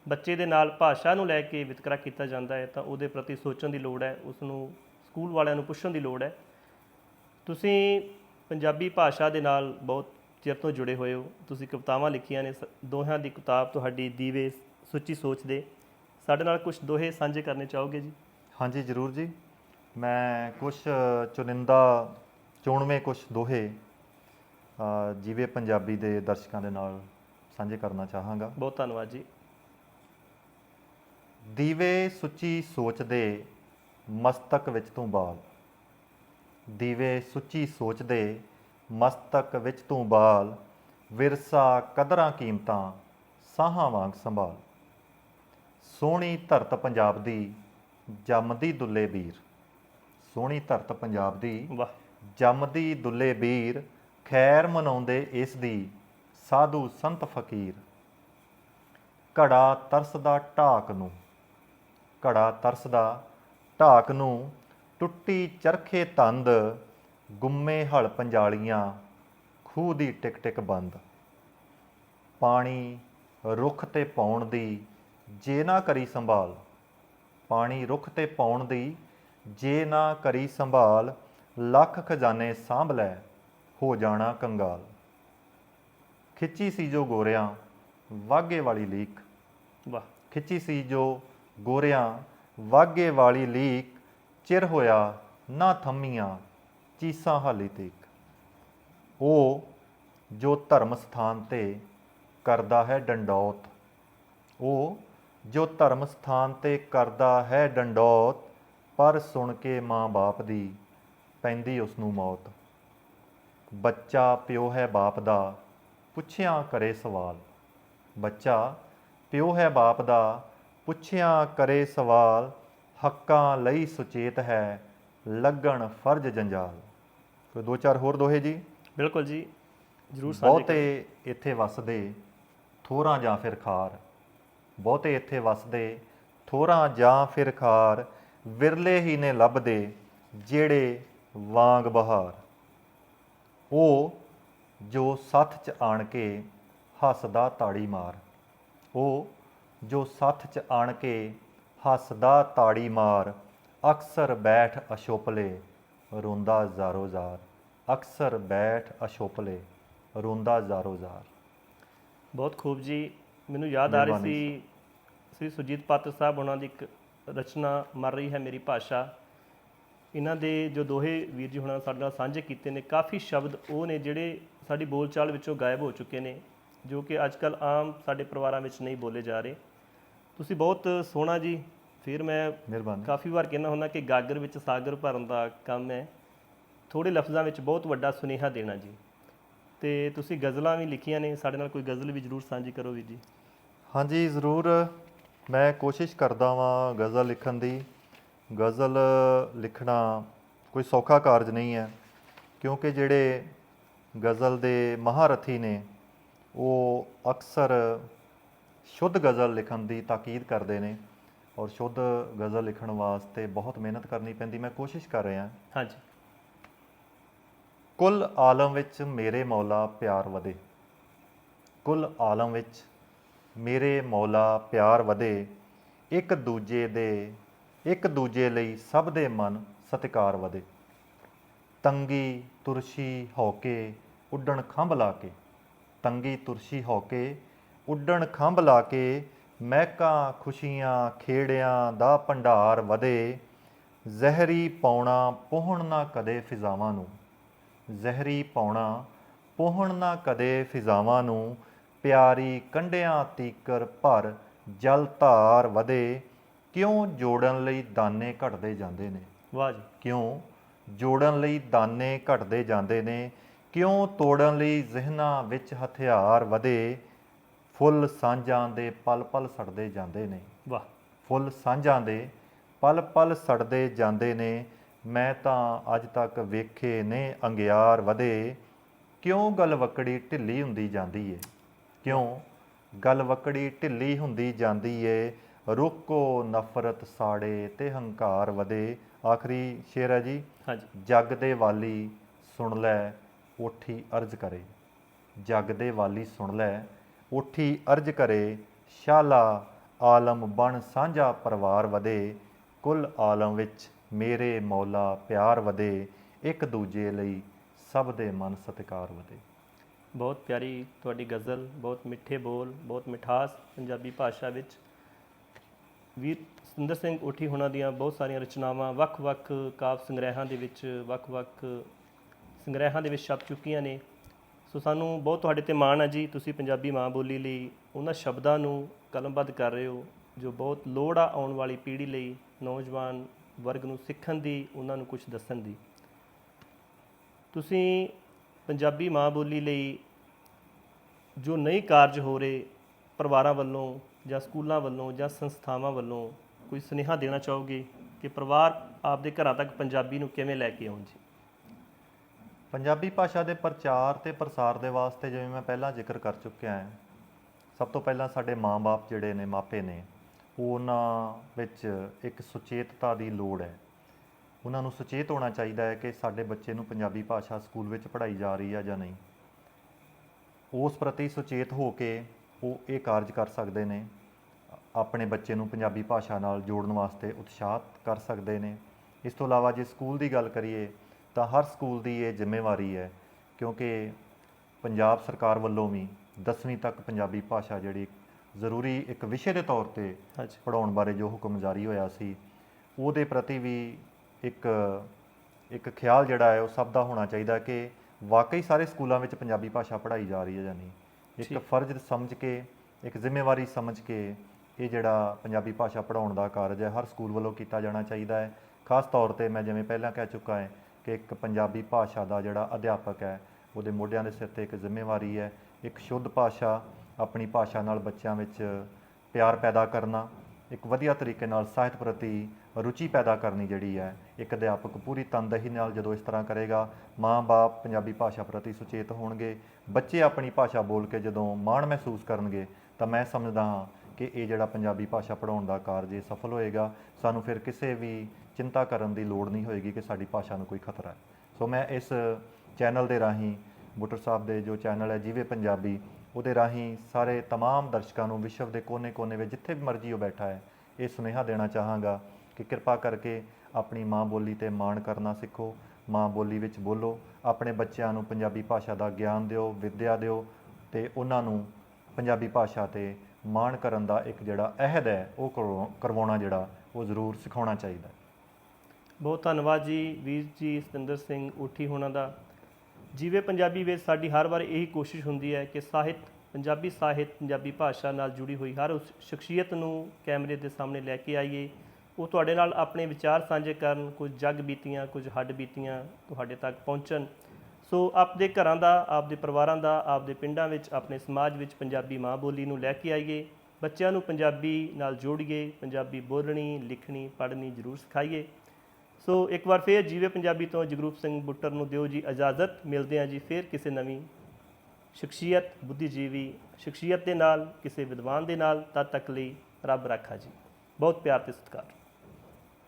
ਬੱਚੇ ਦੇ ਨਾਲ ਭਾਸ਼ਾ ਨੂੰ ਲੈ ਕੇ ਵਿਤਕਰਾ ਕੀਤਾ ਜਾਂਦਾ ਹੈ, ਤਾਂ ਉਹਦੇ ਪ੍ਰਤੀ ਸੋਚਣ ਦੀ ਲੋੜ ਹੈ ਉਸ ਨੂੰ ਸਕੂਲ ਵਾਲਿਆਂ ਨੂੰ ਪੁੱਛਣ ਦੀ ਲੋੜ ਹੈ। ਤੁਸੀਂ ਪੰਜਾਬੀ ਭਾਸ਼ਾ ਦੇ ਨਾਲ ਬਹੁਤ ਚਿਰ ਤੋਂ ਜੁੜੇ ਹੋਏ ਹੋ। ਤੁਸੀਂ ਕਵਿਤਾਵਾਂ ਲਿਖੀਆਂ ਨੇ ਸ- ਦੋਹਾਂ ਦੀ ਕਿਤਾਬ ਤੁਹਾਡੀ ਦੀਵੇ ਸੁੱਚੀ ਸੋਚ ਦੇ। ਸਾਡੇ ਨਾਲ ਕੁਝ ਦੋਹੇ ਸਾਂਝੇ ਕਰਨੇ ਚਾਹੋਗੇ ਜੀ? ਹਾਂਜੀ ਜ਼ਰੂਰ ਜੀ। ਮੈਂ ਕੁਝ ਚੁਣਿੰਦਾ ਚੋਣਵੇਂ ਕੁਝ ਦੋਹੇ ਜੀਵੇ ਪੰਜਾਬੀ ਦੇ ਦਰਸ਼ਕਾਂ ਦੇ ਨਾਲ ਸਾਂਝੇ ਕਰਨਾ ਚਾਹਾਂਗਾ। ਬਹੁਤ ਧੰਨਵਾਦ ਜੀ। ਦੀਵੇ ਸੁੱਚੀ ਸੋਚਦੇ ਮਸਤਕ ਵਿੱਚ ਤੂੰ ਬਾਲ ਦੀਵੇ ਸੁੱਚੀ ਸੋਚਦੇ ਮਸਤਕ ਵਿੱਚ ਤੂੰ ਬਾਲ ਵਿਰਸਾ ਕਦਰਾਂ ਕੀਮਤਾਂ ਸਾਹਾਂ ਵਾਂਗ ਸੰਭਾਲ। ਸੋਹਣੀ ਧਰਤ ਪੰਜਾਬ ਦੀ ਜੰਮਦੀ ਦੁੱਲੇ ਵੀਰ ਸੋਹਣੀ ਧਰਤ ਪੰਜਾਬ ਦੀ ਵਾਹ। ਜੰਮਦੀ ਦੁੱਲੇ ਵੀਰ ਖੈਰ ਮਨਾਉਂਦੇ ਇਸ ਦੀ ਸਾਧੂ ਸੰਤ ਫਕੀਰ। ਘੜਾ ਤਰਸਦਾ ਢਾਕ ਨੂੰ ਘੜਾ ਤਰਸਦਾ ਢਾਕ ਨੂੰ ਟੁੱਟੀ ਚਰਖੇ ਤੰਦ ਗੁੰਮੇ ਹਲ ਪੰਜਾਲੀਆਂ ਖੂਹ ਦੀ ਟਿਕ ਟਿਕ ਬੰਦ। ਪਾਣੀ ਰੁੱਖ ਤੇ ਪਾਉਣ ਦੀ ਜੇ ਨਾ ਕਰੀ ਸੰਭਾਲ। ਪਾਣੀ ਰੁੱਖ ਤੇ ਪਾਉਣ ਦੀ ਜੇ ਨਾ ਕਰੀ ਸੰਭਾਲ ਲੱਖ ਖਜ਼ਾਨੇ ਸਾਂਭ ਲੈ ਹੋ ਜਾਣਾ ਕੰਗਾਲ। ਖਿੱਚੀ ਸੀ ਜੋ ਗੋਰਿਆਂ ਵਾਗੇ ਵਾਲੀ ਲੀਕ। ਵਾਹ। ਖਿੱਚੀ ਸੀ ਜੋ ਗੋਰਿਆਂ ਵਾਗੇ ਵਾਲੀ ਲੀਕ। ਚਿਰ ਹੋਇਆ ਨਾ ਥੰਮੀਆਂ, ਚੀਸਾਂ ਹਾਲੀ ਤੀਕ। ਉਹ ਜੋ ਧਰਮ ਸਥਾਨ ਤੇ ਕਰਦਾ ਹੈ ਡੰਡੌਤ, ਉਹ ਜੋ ਧਰਮ ਸਥਾਨ ਤੇ ਕਰਦਾ ਹੈ ਡੰਡੌਤ, ਪਰ ਸੁਣ ਕੇ ਮਾਂ-ਬਾਪ ਦੀ ਪੈਂਦੀ ਉਸ ਨੂੰ ਮੌਤ। ਬੱਚਾ ਪਿਓ ਹੈ ਬਾਪ ਦਾ, ਪੁੱਛਿਆ ਕਰੇ ਸਵਾਲ। ਬੱਚਾ ਪਿਓ ਹੈ ਬਾਪ ਦਾ, ਪੁੱਛਿਆ ਕਰੇ ਸਵਾਲ। ਹੱਕਾਂ ਲਈ ਸੁਚੇਤ ਹੈ ਲੱਗਣ ਫਰਜ਼ ਜੰਜਾਲ। ਕੋਈ ਦੋ ਚਾਰ ਹੋਰ ਦੋਹੇ ਜੀ? ਬਿਲਕੁਲ ਜੀ ਜਰੂਰ ਸਾਂਝੇ ਬਹੁਤੇ ਇੱਥੇ ਵਸਦੇ ਥੋਰਾਂ ਜਾਂ ਫਿਰ ਖਾਰ। ਬਹੁਤੇ ਇੱਥੇ ਵਸਦੇ ਥੋਰਾਂ ਜਾਂ ਫਿਰ ਖਾਰ ਵਿਰਲੇ ਹੀ ਨੇ ਲੱਭਦੇ ਜਿਹੜੇ ਵਾਂਗ ਬਹਾਰ। ਉਹ ਜੋ ਸੱਥ ਚ ਆਣ ਕੇ ਹੱਸਦਾ ਤਾੜੀ ਮਾਰ ਉਹ ਜੋ ਸੱਥ ਚ ਆਣ ਕੇ ਹੱਸਦਾ ਤਾੜੀ ਮਾਰ ਅਕਸਰ ਬੈਠ ਅਸ਼ੋਪਲੇ ਰੋਂਦਾ ਜ਼ਾਰੋ ਜ਼ਾਰ। ਅਕਸਰ ਬੈਠ ਅਸ਼ੋਪਲੇ ਰੋਂਦਾ ਜ਼ਾਰੋ ਜ਼ਾਰ। ਬਹੁਤ ਖੂਬ ਜੀ। ਮੈਨੂੰ ਯਾਦ ਆ ਰਹੀ ਸੀ ਸ੍ਰੀ ਸੁਜੀਤ ਪਾਤਰ ਸਾਹਿਬ ਉਹਨਾਂ ਦੀ ਇੱਕ ਰਚਨਾ ਮਰ ਰਹੀ ਹੈ ਮੇਰੀ ਭਾਸ਼ਾ। ਇਹਨਾਂ ਦੇ ਜੋ ਦੋਹੇ ਵੀਰ ਜੀ ਹੁਣਾਂ ਸਾਡੇ ਨਾਲ ਸਾਂਝੇ ਕੀਤੇ ਨੇ ਕਾਫੀ ਸ਼ਬਦ ਉਹ ਨੇ ਜਿਹੜੇ ਸਾਡੀ ਬੋਲਚਾਲ ਵਿੱਚੋਂ ਗਾਇਬ ਹੋ ਚੁੱਕੇ ਨੇ ਜੋ ਕਿ ਅੱਜ ਕੱਲ ਆਮ ਸਾਡੇ ਪਰਿਵਾਰਾਂ ਵਿੱਚ ਨਹੀਂ ਬੋਲੇ ਜਾ ਰਹੇ। ਤੁਸੀਂ ਬਹੁਤ ਸੋਹਣਾ ਜੀ। ਫਿਰ ਮੈਂ ਮਿਹਰਬਾਨੀ। ਕਾਫੀ ਵਾਰ ਕਹਿੰਦਾ ਹੁੰਦਾ ਕਿ ਗਾਗਰ ਵਿੱਚ ਸਾਗਰ ਭਰਨ ਦਾ ਕੰਮ ਹੈ। ਥੋੜੇ ਲਫ਼ਜ਼ਾਂ ਵਿੱਚ ਬਹੁਤ ਵੱਡਾ ਸੁਨੇਹਾ ਦੇਣਾ ਜੀ। ਤੇ ਤੁਸੀਂ ਗਜ਼ਲਾਂ ਵੀ ਲਿਖੀਆਂ ਨੇ। ਸਾਡੇ ਨਾਲ ਕੋਈ ਗਜ਼ਲ ਵੀ ਜਰੂਰ ਸਾਂਝੀ ਕਰੋ ਵੀਰ ਜੀ। ਹਾਂਜੀ ਜ਼ਰੂਰ। ਮੈਂ ਕੋਸ਼ਿਸ਼ ਕਰਦਾ ਵਾਂ ਗਜ਼ਲ ਲਿਖਣ ਦੀ। ਗਜ਼ਲ ਲਿਖਣਾ ਕੋਈ ਸੌਖਾ ਕਾਰਜ ਨਹੀਂ ਹੈ। ਕਿਉਂਕਿ ਜਿਹੜੇ ਗਜ਼ਲ ਦੇ ਮਹਾਰਥੀ ਨੇ ਉਹ ਅਕਸਰ ਸ਼ੁੱਧ ਗਜ਼ਲ ਲਿਖਣ ਦੀ ਤਾਕੀਦ ਕਰਦੇ ਨੇ ਔਰ ਸ਼ੁੱਧ ਗਜ਼ਲ ਲਿਖਣ ਵਾਸਤੇ ਬਹੁਤ ਮਿਹਨਤ ਕਰਨੀ ਪੈਂਦੀ ਮੈਂ ਕੋਸ਼ਿਸ਼ ਕਰ ਰਿਹਾ। ਹਾਂਜੀ। ਕੁੱਲ ਆਲਮ ਵਿੱਚ ਮੇਰੇ ਮੌਲਾ ਪਿਆਰ ਵਧੇ। ਕੁੱਲ ਆਲਮ ਵਿੱਚ ਮੇਰੇ ਮੌਲਾ ਪਿਆਰ ਵਧੇ। ਇੱਕ ਦੂਜੇ ਦੇ ਇੱਕ ਦੂਜੇ ਲਈ ਸਭ ਦੇ ਮਨ ਸਤਿਕਾਰ ਵਧੇ। ਤੰਗੀ ਤੁਰਸ਼ੀ ਹੌਕੇ ਉੱਡਣ ਖੰਭ ਲਾ ਕੇ ਤੰਗੀ ਤੁਰਸ਼ੀ ਹੌਕੇ ਉੱਡਣ ਖੰਭ ਲਾ ਕੇ ਮਹਿਕਾਂ ਖੁਸ਼ੀਆਂ ਖੇੜਿਆਂ ਦਾ ਭੰਡਾਰ ਵਧੇ ਜ਼ਹਿਰੀ ਪੌਣਾ ਪੋਹਣ ਨਾ ਕਦੇ ਫਿਜ਼ਾਵਾਂ ਨੂੰ। ਜ਼ਹਿਰੀ ਪੌਣਾ ਪੋਹਣ ਨਾ ਕਦੇ ਫਿਜ਼ਾਵਾਂ ਨੂੰ ਪਿਆਰੀ ਕੰਡਿਆਂ ਤੀਕਰ ਭਰ ਜਲ ਧਾਰ ਵਧੇ ਕਿਉਂ ਜੋੜਨ ਲਈ ਦਾਨੇ ਘਟਦੇ ਜਾਂਦੇ ਨੇ? ਵਾਹ ਜੀ। ਕਿਉਂ ਜੋੜਨ ਲਈ ਦਾਨੇ ਘਟਦੇ ਜਾਂਦੇ ਨੇ? ਕਿਉਂ ਤੋੜਨ ਲਈ ਜ਼ਿਹਨਾਂ ਵਿੱਚ ਹਥਿਆਰ ਵਧੇ? ਫੁੱਲ ਸਾਂਝਾਂ ਦੇ ਪਲ ਪਲ ਸੜਦੇ ਜਾਂਦੇ ਨੇ। ਵਾਹ। ਫੁੱਲ ਸਾਂਝਾਂ ਦੇ ਪਲ ਪਲ ਸੜਦੇ ਜਾਂਦੇ ਨੇ। ਮੈਂ ਤਾਂ ਅੱਜ ਤੱਕ ਵੇਖੇ ਨੇ ਅੰਗਿਆਰ ਵਧੇ। ਕਿਉਂ ਗਲਵਕੜੀ ਢਿੱਲੀ ਹੁੰਦੀ ਜਾਂਦੀ ਏ? ਕਿਉਂ ਗਲਵਕੜੀ ਢਿੱਲੀ ਹੁੰਦੀ ਜਾਂਦੀ ਏ? ਰੋਕੋ ਨਫ਼ਰਤ ਸਾੜੇ ਤੇ ਹੰਕਾਰ ਵਧੇ। ਆਖਰੀ ਸ਼ੇਰ ਹੈ ਜੀ। ਹਾਂਜੀ। ਜਗ ਦੇ ਵਾਲੀ ਸੁਣ ਲੈ ਉਠੀ ਅਰਜ ਕਰੇ। ਜਗ ਦੇ ਵਾਲੀ ਸੁਣ ਲੈ ਉਠੀ ਅਰਜ ਕਰੇ, ਸ਼ਾਲਾ ਆਲਮ ਬਣ ਸਾਂਝਾ ਪਰਿਵਾਰ ਵਧੇ, ਕੁੱਲ ਆਲਮ ਵਿੱਚ ਮੇਰੇ ਮੌਲਾ ਪਿਆਰ ਵਧੇ, ਇੱਕ ਦੂਜੇ ਲਈ ਸਭ ਦੇ ਮਨ ਸਤਿਕਾਰ ਵਧੇ। ਬਹੁਤ ਪਿਆਰੀ ਤੁਹਾਡੀ ਗਜ਼ਲ, ਬਹੁਤ ਮਿੱਠੇ ਬੋਲ, ਬਹੁਤ ਮਿਠਾਸ ਪੰਜਾਬੀ ਭਾਸ਼ਾ ਵਿੱਚ। ਵੀਰ ਸੁੰਦਰ ਸਿੰਘ ਓਠੀ ਹੁਣਾਂ ਦੀਆਂ ਬਹੁਤ ਸਾਰੀਆਂ ਰਚਨਾਵਾਂ ਵੱਖ-ਵੱਖ ਕਾਵ ਸੰਗ੍ਰਹਿਾਂ ਦੇ ਵਿੱਚ, ਵੱਖ-ਵੱਖ ਸੰਗ੍ਰਹਿਾਂ ਦੇ ਵਿੱਚ ਛਪ ਚੁੱਕੀਆਂ ਨੇ। ਸੋ ਸਾਨੂੰ ਬਹੁਤ ਤੁਹਾਡੇ ਤੇ ਮਾਣ ਹੈ ਜੀ। ਤੁਸੀਂ ਪੰਜਾਬੀ ਮਾਂ ਬੋਲੀ ਲਈ ਉਹਨਾਂ ਸ਼ਬਦਾਂ ਨੂੰ ਕਲਮਬੱਧ ਕਰ ਰਹੇ ਹੋ, ਜੋ ਬਹੁਤ ਲੋੜ ਆ ਆਉਣ ਵਾਲੀ ਪੀੜ੍ਹੀ ਲਈ, ਨੌਜਵਾਨ ਵਰਗ ਨੂੰ ਸਿੱਖਣ ਦੀ, ਉਹਨਾਂ ਨੂੰ ਕੁਝ ਦੱਸਣ ਦੀ। ਤੁਸੀਂ ਪੰਜਾਬੀ ਮਾਂ ਬੋਲੀ ਲਈ ਜੋ ਨਵੇਂ ਕਾਰਜ ਹੋ ਰਹੇ ਪਰਿਵਾਰਾਂ ਵੱਲੋਂ ਜਾਂ ਸਕੂਲਾਂ ਵੱਲੋਂ ਜਾਂ ਸੰਸਥਾਵਾਂ ਵੱਲੋਂ, ਕੋਈ ਸੁਨੇਹਾ ਦੇਣਾ ਚਾਹੋਗੇ ਕਿ ਪਰਿਵਾਰ ਆਪਦੇ ਘਰਾਂ ਤੱਕ ਪੰਜਾਬੀ ਨੂੰ ਕਿਵੇਂ ਲੈ ਕੇ ਆਉਣ ਜੀ? ਪੰਜਾਬੀ ਭਾਸ਼ਾ ਦੇ ਪ੍ਰਚਾਰ ਤੇ ਪ੍ਰਸਾਰ ਦੇ ਵਾਸਤੇ ਜਿਵੇਂ ਮੈਂ ਪਹਿਲਾਂ ਜ਼ਿਕਰ ਕਰ ਚੁੱਕਿਆ ਹਾਂ, ਸਭ ਤੋਂ ਪਹਿਲਾਂ ਸਾਡੇ ਮਾਂ-ਬਾਪ ਜਿਹੜੇ ਨੇ, ਮਾਪੇ ਨੇ ਉਹ ਉਹਨਾਂ ਵਿੱਚ ਇੱਕ ਸੁਚੇਤਤਾ ਦੀ ਲੋੜ ਹੈ। ਉਹਨਾਂ ਨੂੰ ਸੁਚੇਤ ਹੋਣਾ ਚਾਹੀਦਾ ਹੈ ਕਿ ਸਾਡੇ ਬੱਚੇ ਨੂੰ ਪੰਜਾਬੀ ਭਾਸ਼ਾ ਸਕੂਲ ਵਿੱਚ ਪੜ੍ਹਾਈ ਜਾ ਰਹੀ ਹੈ ਜਾਂ ਨਹੀਂ। ਉਸ ਪ੍ਰਤੀ ਸੁਚੇਤ ਹੋ ਕੇ ਉਹ ਇਹ ਕਾਰਜ ਕਰ ਸਕਦੇ ਨੇ, ਆਪਣੇ ਬੱਚੇ ਨੂੰ ਪੰਜਾਬੀ ਭਾਸ਼ਾ ਨਾਲ ਜੋੜਨ ਵਾਸਤੇ ਉਤਸ਼ਾਹਤ ਕਰ ਸਕਦੇ ਨੇ। ਇਸ ਤੋਂ ਇਲਾਵਾ ਜੇ ਸਕੂਲ ਦੀ ਗੱਲ ਕਰੀਏ ਤਾਂ ਹਰ ਸਕੂਲ ਦੀ ਇਹ ਜ਼ਿੰਮੇਵਾਰੀ ਹੈ ਕਿਉਂਕਿ ਪੰਜਾਬ ਸਰਕਾਰ ਵੱਲੋਂ ਵੀ 10ਵੀਂ ਤੱਕ ਪੰਜਾਬੀ ਭਾਸ਼ਾ ਜਿਹੜੀ ਜ਼ਰੂਰੀ ਇੱਕ ਵਿਸ਼ੇ ਦੇ ਤੌਰ ਤੇ ਪੜਾਉਣ ਬਾਰੇ ਜੋ ਹੁਕਮ ਜਾਰੀ ਹੋਇਆ ਸੀ ਉਹਦੇ ਪ੍ਰਤੀ ਵੀ ਇੱਕ ਇੱਕ ਖਿਆਲ ਜਿਹੜਾ ਹੈ ਉਹ ਸਭ ਦਾ ਹੋਣਾ ਚਾਹੀਦਾ ਕਿ ਵਾਕਈ ਸਾਰੇ ਸਕੂਲਾਂ ਵਿੱਚ ਪੰਜਾਬੀ ਭਾਸ਼ਾ ਪੜ੍ਹਾਈ ਜਾ ਰਹੀ ਹੈ ਜਾਂ ਨਹੀਂ। ਇੱਕ। ਫਰਜ਼ ਸਮਝ ਕੇ ਇੱਕ ਜ਼ਿੰਮੇਵਾਰੀ ਸਮਝ ਕੇ ਇਹ ਜਿਹੜਾ ਪੰਜਾਬੀ ਭਾਸ਼ਾ ਪੜ੍ਹਾਉਣ ਦਾ ਕਾਰਜ ਹੈ ਹਰ ਸਕੂਲ ਵੱਲੋਂ ਕੀਤਾ ਜਾਣਾ ਚਾਹੀਦਾ ਹੈ। ਖਾਸ ਤੌਰ ਤੇ ਮੈਂ ਜਿਵੇਂ ਪਹਿਲਾਂ ਕਹਿ ਚੁੱਕਾ ਹਾਂ ਕਿ ਇੱਕ ਪੰਜਾਬੀ ਭਾਸ਼ਾ ਦਾ ਜਿਹੜਾ ਅਧਿਆਪਕ ਹੈ, ਉਹਦੇ ਮੋਢਿਆਂ ਦੇ ਸਿਰ ਤੇ ਇੱਕ ਜ਼ਿੰਮੇਵਾਰੀ ਹੈ, ਇੱਕ ਸ਼ੁੱਧ ਭਾਸ਼ਾ, ਆਪਣੀ ਭਾਸ਼ਾ ਨਾਲ ਬੱਚਿਆਂ ਵਿੱਚ ਪਿਆਰ ਪੈਦਾ ਕਰਨਾ, ਇੱਕ ਵਧੀਆ ਤਰੀਕੇ ਨਾਲ ਸਾਹਿਤ ਪ੍ਰਤੀ ਰੁਚੀ ਪੈਦਾ ਕਰਨੀ ਜਿਹੜੀ ਹੈ, ਇੱਕ ਅਧਿਆਪਕ ਪੂਰੀ ਤਨਦੇਹੀ ਨਾਲ ਜਦੋਂ ਇਸ ਤਰ੍ਹਾਂ ਕਰੇਗਾ ਮਾਂ-ਬਾਪ ਪੰਜਾਬੀ ਭਾਸ਼ਾ ਪ੍ਰਤੀ ਸੁਚੇਤ ਹੋਣਗੇ, ਬੱਚੇ ਆਪਣੀ ਭਾਸ਼ਾ ਬੋਲ ਕੇ ਜਦੋਂ ਮਾਣ ਮਹਿਸੂਸ ਕਰਨਗੇ, ਤਾਂ ਮੈਂ ਸਮਝਦਾ ਹਾਂ ਕਿ ਇਹ ਜਿਹੜਾ ਪੰਜਾਬੀ ਭਾਸ਼ਾ ਪੜਾਉਣ ਦਾ ਕਾਰਜ ਇਹ ਸਫਲ ਹੋਏਗਾ। ਸਾਨੂੰ ਫਿਰ ਕਿਸੇ ਵੀ ਚਿੰਤਾ ਕਰਨ ਦੀ ਲੋੜ ਨਹੀਂ ਹੋਏਗੀ ਕਿ ਸਾਡੀ ਭਾਸ਼ਾ ਨੂੰ ਕੋਈ ਖਤਰਾ ਹੈ ਸੋ ਮੈਂ ਇਸ ਚੈਨਲ ਦੇ ਰਾਹੀਂ ਬੁੱਟਰ ਸਾਹਿਬ ਦੇ ਜੋ ਚੈਨਲ ਹੈ ਜਿਵੇਂ ਪੰਜਾਬੀ ਉਹਦੇ ਰਾਹੀਂ ਸਾਰੇ तमाम ਦਰਸ਼ਕਾਂ ਨੂੰ ਵਿਸ਼ਵ ਦੇ ਕੋਨੇ-ਕੋਨੇ ਵਿੱਚ ਜਿੱਥੇ ਵੀ ਮਰਜ਼ੀ ਉਹ ਬੈਠਾ ਹੈ ਇਹ ਸੁਨੇਹਾ ਦੇਣਾ ਚਾਹਾਂਗਾ ਕਿ ਕਿਰਪਾ ਕਰਕੇ ਆਪਣੀ ਮਾਂ ਬੋਲੀ ਤੇ ਮਾਣ ਕਰਨਾ ਸਿੱਖੋ ਮਾਂ ਬੋਲੀ ਵਿੱਚ ਬੋਲੋ ਆਪਣੇ ਬੱਚਿਆਂ ਨੂੰ ਪੰਜਾਬੀ ਭਾਸ਼ਾ ਦਾ ਗਿਆਨ ਦਿਓ ਵਿੱਦਿਆ ਦਿਓ ਤੇ ਉਹਨਾਂ ਨੂੰ ਪੰਜਾਬੀ ਭਾਸ਼ਾ ਤੇ ਮਾਣ ਕਰਨ ਦਾ ਇੱਕ ਜਿਹੜਾ ਅਹਿਦ ਹੈ ਉਹ ਕਰਵਾ- ਕਰਵਾਉਣਾ ਜਿਹੜਾ ਉਹ ਜ਼ਰੂਰ ਸਿਖਾਉਣਾ ਚਾਹੀਦਾ ਹੈ ਬਹੁਤ ਧੰਨਵਾਦ ਜੀ, ਵੀਰ ਜੀ, ਸਤਿੰਦਰ ਸਿੰਘ ਉਠੀ ਹੋਣਾ ਦਾ। ਜਿਵੇਂ ਪੰਜਾਬੀ ਵਿੱਚ ਸਾਡੀ ਹਰ ਵਾਰ ਇਹੀ ਕੋਸ਼ਿਸ਼ ਹੁੰਦੀ ਹੈ ਕਿ ਸਾਹਿਤ, ਪੰਜਾਬੀ ਸਾਹਿਤ, ਪੰਜਾਬੀ ਭਾਸ਼ਾ ਨਾਲ ਜੁੜੀ ਹੋਈ ਹਰ ਉਸ ਸ਼ਖਸੀਅਤ ਨੂੰ ਕੈਮਰੇ ਦੇ ਸਾਹਮਣੇ ਲੈ ਕੇ ਆਈਏ। ਉਹ ਤੁਹਾਡੇ ਨਾਲ ਆਪਣੇ ਵਿਚਾਰ ਸਾਂਝੇ ਕਰਨ, ਕੁਝ ਜਗ ਬੀਤੀਆਂ, ਕੁਝ ਹੱਡ ਬੀਤੀਆਂ ਤੁਹਾਡੇ ਤੱਕ ਪਹੁੰਚਣ। ਸੋ ਆਪਦੇ ਘਰਾਂ ਦਾ, ਆਪਦੇ ਪਰਿਵਾਰਾਂ ਦਾ, ਆਪਦੇ ਪਿੰਡਾਂ ਵਿੱਚ, ਆਪਣੇ ਸਮਾਜ ਵਿੱਚ ਪੰਜਾਬੀ ਮਾਂ ਬੋਲੀ ਨੂੰ ਲੈ ਕੇ ਆਈਏ। ਬੱਚਿਆਂ ਨੂੰ ਪੰਜਾਬੀ ਨਾਲ ਜੋੜੀਏ, ਪੰਜਾਬੀ ਬੋਲਣੀ, ਲਿਖਣੀ, ਪੜ੍ਹਨੀ ਜ਼ਰੂਰ ਸਿਖਾਈਏ। ਸੋ ਇੱਕ ਵਾਰ ਫੇਰ ਜੀਵੇ ਪੰਜਾਬੀ ਤੋਂ ਜਗਰੂਪ ਸਿੰਘ ਬੁੱਟਰ ਨੂੰ ਦਿਓ ਜੀ ਇਜਾਜ਼ਤ। ਮਿਲਦੇ ਹਾਂ ਜੀ ਫੇਰ ਕਿਸੇ ਨਵੀਂ ਸ਼ਖਸੀਅਤ, ਬੁੱਧੀਜੀਵੀ ਸ਼ਖਸੀਅਤ ਦੇ ਨਾਲ, ਕਿਸੇ ਵਿਦਵਾਨ ਦੇ ਨਾਲ। ਤਦ ਤੱਕ ਲਈ ਰੱਬ ਰੱਖਾ ਜੀ। ਬਹੁਤ ਪਿਆਰ ਤੇ ਸਤਿਕਾਰ।